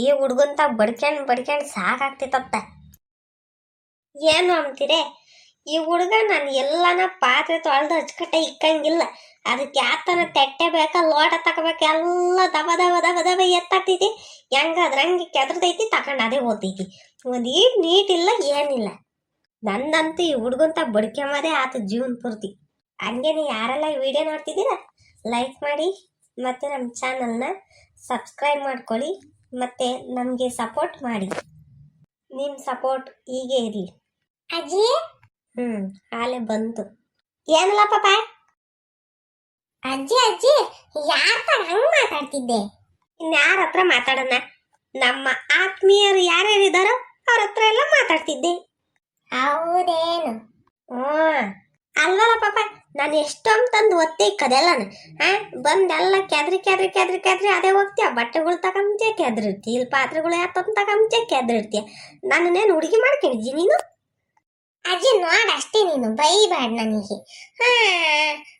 ಈ ಹುಡ್ಗಂತ ಬಡ್ಕೊಂಡ್ ಬಡ್ಕೊಂಡ್ ಸಾಕಾಗ್ತಿತ್ತ ಏನು ಅಂತೀರೆ? ಈ ಹುಡುಗ ನಾನು ಎಲ್ಲಾನ ಪಾತ್ರೆ ತೊಳೆದು ಹಚ್ಕಟ್ಟೆ ಇಕ್ಕಂಗಿಲ್ಲ. ಅದಕ್ಕೆ ಯಾತನ ತೆಟ್ಟೆ ಬೇಕಾ, ಲೋಟ ತಗೋಬೇಕು ಎಲ್ಲ ದಬ ದಬ ದಬ ದಬ ಎತ್ತಾಗ್ತೈತಿ ಹೆಂಗಾದ್ರ ಹಂಗೆ ಕೆದ್ರದೈತಿ ತಗೊಂಡು ಅದೇ ಓದ್ತೈತಿ ಒಂದು ಈಟ್ ನೀಟ್ ಇಲ್ಲ ಏನಿಲ್ಲ ನಂದಂತೂ ಈ ಹುಡುಗಂತ ಬಡ್ಕೊಂಬದೇ ಆತ ಜೀವನ ಪೂರ್ತಿ. ಹಂಗೆ ನೀವು ಯಾರೆಲ್ಲ ವಿಡಿಯೋ ನೋಡ್ತಿದ್ದೀರಾ ಲೈಕ್ ಮಾಡಿ, ಮತ್ತು ನಮ್ಮ ಚಾನಲ್ನ ಸಬ್ಸ್ಕ್ರೈಬ್ ಮಾಡ್ಕೊಳ್ಳಿ. ಮತ್ತು ನಮಗೆ ಸಪೋರ್ಟ್ ಮಾಡಿ. ನಿಮ್ಮ ಸಪೋರ್ಟ್ ಹೀಗೆ ಇರಲಿ. ಅಜ್ಜಿ? ಹ್ಞೂ ಆಲೆ ಬಂತು. ಏನಲ್ಲ ಪಾಪ ಅಜ್ಜಿ ಅಜ್ಜಿ ಯಾರ ಹಂಗೆ ಮಾತಾಡ್ತಿದ್ದೆ? ಇನ್ಯಾರ ಹತ್ರ ಮಾತಾಡೋಣ? ನಮ್ಮ ಆತ್ಮೀಯರು ಯಾರ್ಯಾರಿದಾರೋ ಇದ್ದಾರೋ ಅವ್ರ ಹತ್ರ ಎಲ್ಲ ಮಾತಾಡ್ತಿದ್ದೆ. ಹೌದೇನು? ಹ್ಞೂ ಅಲ್ವಲ್ಲ ಪಾಪ? ನಾನು ಎಷ್ಟೊಂದು ಒತ್ತೆ ಕದೆಲ್ಲನ. ಹಾ ಬಂದೆಲ್ಲ ಕೆದ್ರಿ ಕೆದ್ರಿ ಕೆದ್ರಿ ಕೆದ್ರಿ ಅದೇ ಹೋಗ್ತೀಯ. ಬಟ್ಟೆಗಳು ತಗೊಂಬೆ ಕೆದ್ರಿರ್ತಿ? ಇಲ್ಲಿ ಪಾತ್ರೆಗಳು ಯಾತಂತ ತಗೊಂಬೆ ಕೆದ್ರಿರ್ತೀಯ ನನ್ನನ್ನೇನು ಹುಡುಗಿ ಮಾಡ್ಕೊಂಡಿದ್ದಿ ನೀನು? ಅಜ್ಜಿ ನೋಡ ಅಷ್ಟೇ ನೀನು. ಬೈಬೇಡ ನನಗೆ. ಹಾ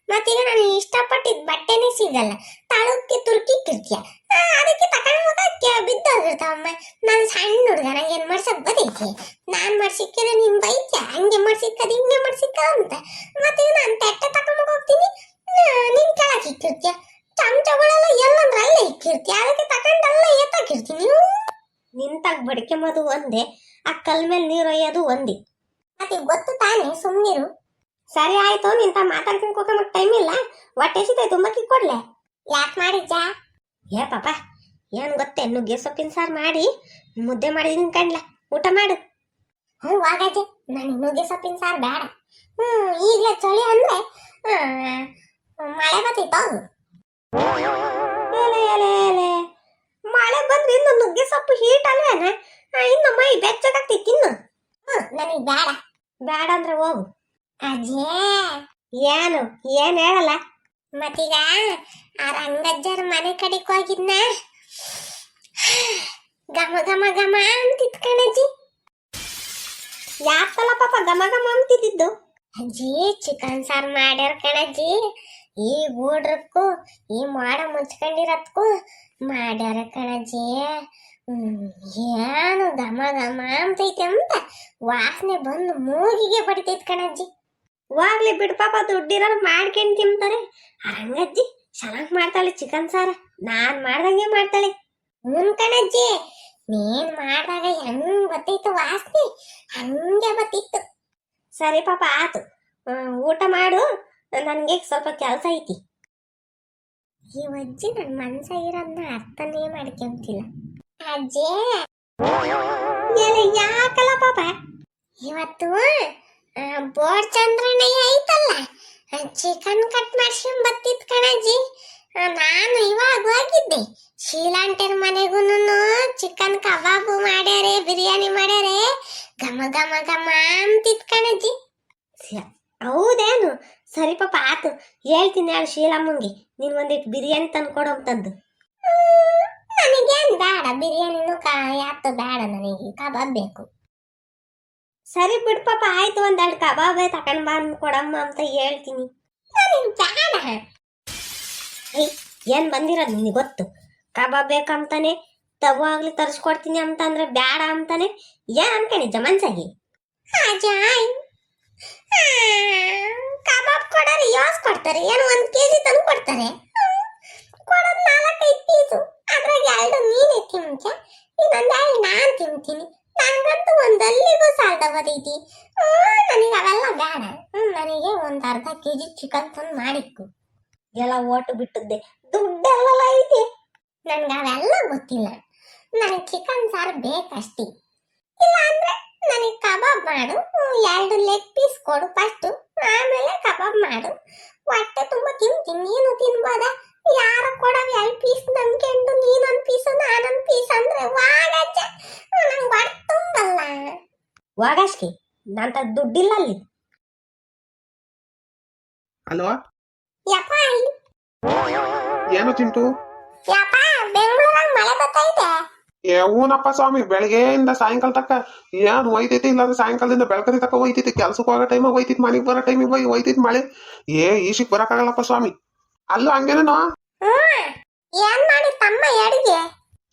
ಮತ್ತೀಗ ನಾನು ಇಷ್ಟಪಟ್ಟಿದ್ದ ಬಟ್ಟೆನೇ ಸಿಗಲ್ಲ. ತಳುಕ್ಕೆ ತುರ್ಕಿಕ್ಕಿರ್ತೀಯ ಆ, ಅದಕ್ಕೆ ತಗೊಂಡು ಹೋಗಕ್ಕೆ ಬಿದ್ದೋಗಿರ್ತಾವಮ್ಮ. ನಾನು ಸಣ್ಣ ಹುಡುಗ ನಂಗೆ ಏನು ನಾನು ಮಾಡ್ಸಿಕ್ಕಿದ್ರೆ ನಿನ್ ಬೈಕ್ಯ ಹಂಗೆ ಮಾಡ್ಸಿಕ್ಕದ ಹಿಂಗೆ ಮಾಡ್ಸಿಕ್ಕ ಅಂತ. ಮತ್ತೆ ನಾನು ತಟ್ಟೆ ತಕೊಂಡ್ ಹೋಗ್ತೀನಿ. ನಿನ್ ಕೆಳಗೆ ಇಕ್ಕಿರ್ತೀಯ ಚಮಚಗಳೆಲ್ಲ ಎಲ್ಲಂದ್ರೆ ಅಲ್ಲೇ ಇಕ್ಕಿರ್ತೀಯ ಅದಕ್ಕೆ ತಕೊಂಡಲ್ಲ ಅಲ್ಲೇ ಎತ್ತಾಕಿರ್ತೀನಿ ನಿಂತಾಗ ಮದು ಒಂದೇ. ಆ ಕಲ್ ಮೇಲೆ ನೀರು ಒಯ್ಯೋದು ಒಂದೇ. ಮತ್ತೆ ಗೊತ್ತು ತಾನೇ ಸುಮ್ಮನಿರು ಸರಿ ಆಯ್ತು, ನಿಂತ ಮಾತಾಡ್ತೀನಿ ಕೂತ್ಕೊಂಡ್ ಟೈಮ್ ಇಲ್ಲ. ಹೊಟ್ಟೆ ತುಂಬ ತುಂಬಕ್ಕೆ ಕೊಡ್ಲೆ. ಯಾಕೆ ಮಾಡಿದ್ಯ? ಏ ಪಾಪ, ಏನು ಗೊತ್ತೇ ನುಗ್ಗೆ ಸೊಪ್ಪಿನ ಸಾರು ಮಾಡಿ, ಮುದ್ದೆ ಮಾಡಿದೀನಿ ಕಣ್ಲ. ಊಟ ಮಾಡು. ಹ್ಞೂ ನಾನು ನುಗ್ಗೆ ಸೊಪ್ಪಿನ ಸಾರು, ಬೇಡ. ಹ್ಞೂ ಈಗಲೇ ಚಳಿ ಅಂದ್ರೆ ಮಳೆ ಬರ್ತಿತ್ತು ಮಳೆ ಬಂದ್ರೆ ಇನ್ನು ನುಗ್ಗೆ ಸೊಪ್ಪು ಹೀಟ್ ಅಲ್ವೇನ? ಇನ್ನು ಮೈ ಬೆಚ್ಚಗಾಗ್ತೈತಿ ಇನ್ನು ನನಗೆ ಬೇಡ. ಬೇಡ ಅಂದ್ರೆ ಹೋಗು. ಅಜ್ಜೇ, ಏನು ಏನು ಹೇಳಲ್ಲ. ಮತ್ತೀಗ ಆ ರಂಗಜ್ಜರ ಮನೆ ಕಡೆಗೆ ಹೋಗಿದ್ನ? ಗಮ ಘಮ ಘಮ ಅಂತಿತ್ತು ಕಣಜ್ಜಿ. ಯಾಕಲ್ಲ ಪಾಪ ಘಮ ಘಮ ಅಂತಿದ್ದು ಅಜ್ಜಿ ಚಿಕನ್ ಸಾರು ಮಾಡ್ಯಾರ ಕಣಜ್ಜಿ. ಈ ಗೂಡ್ರಕ್ಕೂ, ಈ ಮಾಡ ಮುಚ್ಕೊಂಡಿರತ್ಕೂ ಮಾಡ್ಯಾರ ಕಣಜ್ಜಿ. ಏನು ಘಮ ಘಮ ಅಂತೈತೆ ಅಂತ ವಾಸನೆ ಬಂದು ಮೂಗಿಗೆ ಬಡಿತೈತೆ ಕಣಜ್ಜಿ. ಹೋಗ್ಲಿ ಬಿಡು ಪಾಪ, ದುಡ್ಡಿರೋರು ಮಾಡ್ಕೊಂಡು ತಿಂತಾರೆ. ಹಂಗಜ್ಜಿ ಚೆನ್ನಾಗಿ ಮಾಡ್ತಾಳೆ ಚಿಕನ್ ಸಾರ. ನಾನು ಮಾಡ್ದಂಗೆ ಮಾಡ್ತಾಳೆ. ಹ್ಞೂ ಕಣಜ್ಜಿ. ನೀನ್ ಮಾಡಿದಾಗ ಹೆಂಗ್ ಬತ್ತಿತ್ತು ವಾಸನೆ? ಹಂಗೆ ಬತ್ತಿತ್ತು ಸರಿ ಪಾಪ, ಆತು. ಊಟ ಮಾಡು. ನನಗೆ ಸ್ವಲ್ಪ ಕೆಲಸ ಐತಿ. ಈ ಅಜ್ಜಿ ನನ್ನ ಮನ್ಸ ಇರೋದನ್ನ ಅರ್ಥನೇ ಮಾಡ್ಕೊಂತಿಲ್ಲ. ಅಜ್ಜಿ! ಯಾಕಲ್ಲ ಪಾಪ? ಇವತ್ತು ಬೋರ್ ಚಂದ್ರನೇ ಐತಲ್ಲ? ಚಿಕನ್ ಕಟ್ ಮಾಡ್ಸ್ಕೊಂಡ್ ಬತ್ತಿತ್ ಕಣಜ್ಜಿ. ನಾನು ಇವಾಗ ಹೋಗಿದ್ದೆ. ಶೀಲಾಂಟರ್ ಮನೆಗೂ ಚಿಕನ್ ಕಬಾಬು ಮಾಡ್ಯಾರೆ ಬಿರಿಯಾನಿ ಮಾಡ್ಯಾರೆ. ಘಮ ಘಮ ಘಮ ಅಂತಿತ್ ಕಣಜ್ಜಿ. ಹೌದೇನು? ಸರಿ ಪಾಪ ಆತು. ಹೇಳ್ತೀನಿ ಹೇಳು ಶೀಲಮ್ಮಂಗೆ. ನೀನು ಒಂದಿಟ್ಟು ಬಿರಿಯಾನಿ ತಂದು ಕೊಡು ಅಂತಂದು. ನನಗೇನು ಬೇಡ ಬಿರಿಯಾನಿನೂ ಕಾ ಯಾತು ಬೇಡ ನನಗೆ. ಕಬಾಬ್ ಬೇಕು. ಸರಿ ಬಿಡು ಪಾಪ ಆಯ್ತು ಒಂದೆರಡು ಕಬಾಬೇ ತಗೊಂಡ್ ಬಂದು ಕೊಡಮ್ಮ ಅಂತ ಹೇಳ್ತೀನಿ. ನನಗೆ ಬೇಡ. ಏಯ್ ಏನು ಬಂದಿರೋದು ನಿನಗೆ ಗೊತ್ತು? ಕಬಾಬ್ ಬೇಕಂತಾನೆ ತಗೋಗ್ಲಿ ತರಿಸ್ಕೊಡ್ತೀನಿ ಅಂತಂದ್ರೆ ಬೇಡ ಅಂತಾನೆ? ಏನ್ ಅನ್ಕೊಂಡಿದ್ದ ಮನ್ಸಾಗಿ ಕಬಾಬ್ ಕೊಡೋರು ಯಾಸ್ ಕೊಡ್ತಾರೆ? ಏನು ಒಂದು ಕೆ ಜಿ ತಂದು ಕೊಡ್ತಾರೆ? ಕೊಡೋದು ನಾಲ್ಕೈದು ಪೀಸು ಅದ್ರಾಗ ಎರಡು ನೀನೇ ತಿಂತ್ಯ? ಇನ್ನೊಂದು ಎರಡು ನಾನು ತಿಂತೀನಿ. ನಂಗಂತೂ ಒಂದಲ್ಲಿಗೂ ಸಾಲದ ಬದೈತಿ ನನಗೆ ಅವೆಲ್ಲ ಬೇಡ. ನನಗೆ ಒಂದು ಅರ್ಧ ಕೆ ಜಿ ಚಿಕನ್ ತಂದು ಮಾಡಿಕ್ಕು. ಎಲ್ಲ ಓಟು ಬಿಟ್ಟದ್ದೆ. ದುಡ್ಡೆಲ್ಲ ಐತಿ. ನನ್ಗೆ ಅವೆಲ್ಲ ಗೊತ್ತಿಲ್ಲ. ನನಗೆ ಚಿಕನ್ ಸಾರು ಬೇಕಷ್ಟಿ. ಇಲ್ಲ ಅಂದ್ರೆ ನನಗೆ ಕಬಾಬ್ ಮಾಡು. ಎರಡು ಲೆಗ್ ಪೀಸ್ ಕೊಡು ಫಸ್ಟು ಆಮೇಲೆ ಕಬಾಬ್ ಮಾಡು. ಹೊಟ್ಟೆ ತುಂಬ ತಿಂತೀನಿ. ನೀನು ತಿನ್ಬೋದ? ಯಾರು ಕೊಡೋದು ಎರಡು ಪೀಸ್ ನಂಬ್ಕೊಂಡು ನೀನೊಂದು ಪೀಸು ನಾನೊಂದು ಪೀಸ್ ಅಂದ್ರೆ ವಾಗಜ್ಜ ನಂಗೆ ಹೊಟ್ಟೆ ತುಂಬಲ್ಲ. ವಾಗಷ್ಟಿ ನಂತ ದುಡ್ಡಿಲ್ಲ ಅಲ್ಲಿ. ಹಲೋ? ಯಪ್ಪ ಏನು ಚಿಂಟು? ಏ ಹೂನಪ್ಪ ಸ್ವಾಮಿ ಬೆಳಗ್ಗೆಯಿಂದ ಸಾಯಂಕಾಲ ತಕ್ಕ ಏನು ಒಯ್ತೈತಿ ಇಲ್ಲಾಂದ್ರೆ ಸಾಯಂಕಾಲದಿಂದ ಬೆಳಕರಿ ತಕ್ಕ ಒಯ್ತೈತಿ ಕೆಲ್ಸಕ್ಕೆ ಹೋಗೋ ಟೈಮಿಗೆ ಒಯ್ತೈತಿ ಮನೆಗೆ ಬರೋ ಟೈಮಿಗೆ ಹೋಗಿ ಒಯ್ತೈತಿ ಮಳೆ. ಏ ಈಶಿಕ್ ಬರೋಕ್ಕಾಗಲ್ಲಪ್ಪ ಸ್ವಾಮಿ. ಅಲ್ಲೂ ಹಂಗೇನೇನೋ ಹ್ಮ್ ಏನ್ ಮಾಡಿ ತಮ್ಮ ಅಡಿಗೆ?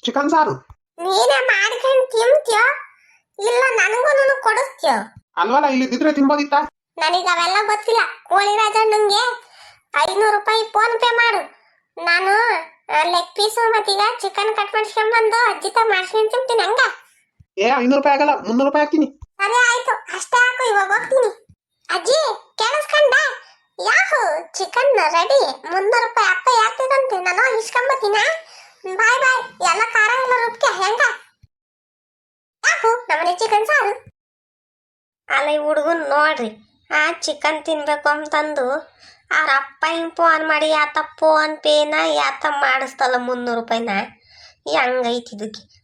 ಚಿಕನ್ ಸಾರು. ನೀನೇ ಮಾಡ್ಕೊಂಡು ತಿಂತ್ಯೋ? ಇಲ್ಲ ನನಗೂ ಕೊಡಿಸ್ತೀಯೋ? ಅಲ್ವಲ್ಲ ಇಲ್ಲಿದ್ದಿದ್ರೆ ತಿನ್ಬೋದಿತ್ತ? ನನಗೆ ಅವೆಲ್ಲ ಗೊತ್ತಿಲ್ಲ. ಕೋಳಿ ನಂಗೆ ಐನೂರು ರೂಪಾಯಿ ಫೋನ್ ಪೇ ಮಾಡು. ನಾನು ಲೆಗ್ ಪೀಸು ಮತ್ತೀಗ ಚಿಕನ್ ಕಟ್ ಮಾಡಿಸ್ಕೊಂಬಂದು ಅಜ್ಜಿತ ಮಾಡ್ಸ್ಕೊಂಡ್ ತಿಂತೀನಿ ಹಂಗ? ಏ ಐನೂರು ರೂಪಾಯಿ ಆಗಲ್ಲ ಮುನ್ನೂರು ರೂಪಾಯಿ ಹಾಕ್ತೀನಿ. ಸರಿ ಆಯ್ತು ಅಷ್ಟೇ ಹಾಕು ಇವಾಗ ಹೋಗ್ತೀನಿ. ಅಜ್ಜಿ ಕೇಳಿಸ್ಕೊಂಡ? ಯಾಹು ಚಿಕನ್ ರೆಡಿ ಮುನ್ನೂರು ರೂಪಾಯಿ ಅಪ್ಪ ಯಾಕ್ತಿದಂತೆ ನಾನು ಇಸ್ಕೊಂಬತ್ತೀನ ಬಾಯ್ ಬಾಯ್ ಎಲ್ಲ ಖಾರ ಎಲ್ಲ ರುಬ್ಕೆ ಹೆಂಗ? ಯಾಹು ನಮ್ಮನೆ ಚಿಕನ್ ಸಾರು. ಅಲ್ಲ ಈ ಹುಡುಗನ್ ನೋಡ್ರಿ ಆ ಚಿಕನ್ ತಿನ್ಬೇಕು ಅಂತಂದು. ಅವ್ರ ಅಪ್ಪ ಹಿಂಗೆ ಫೋನ್ ಮಾಡಿ ಯಾತ ಫೋನ್ ಪೇನ ಯಾತ ಮಾಡಿಸ್ತಲ್ಲ ಮುನ್ನೂರು ರೂಪಾಯಿನ? ಹೆಂಗೈತಿ ಇದಕ್ಕೆ.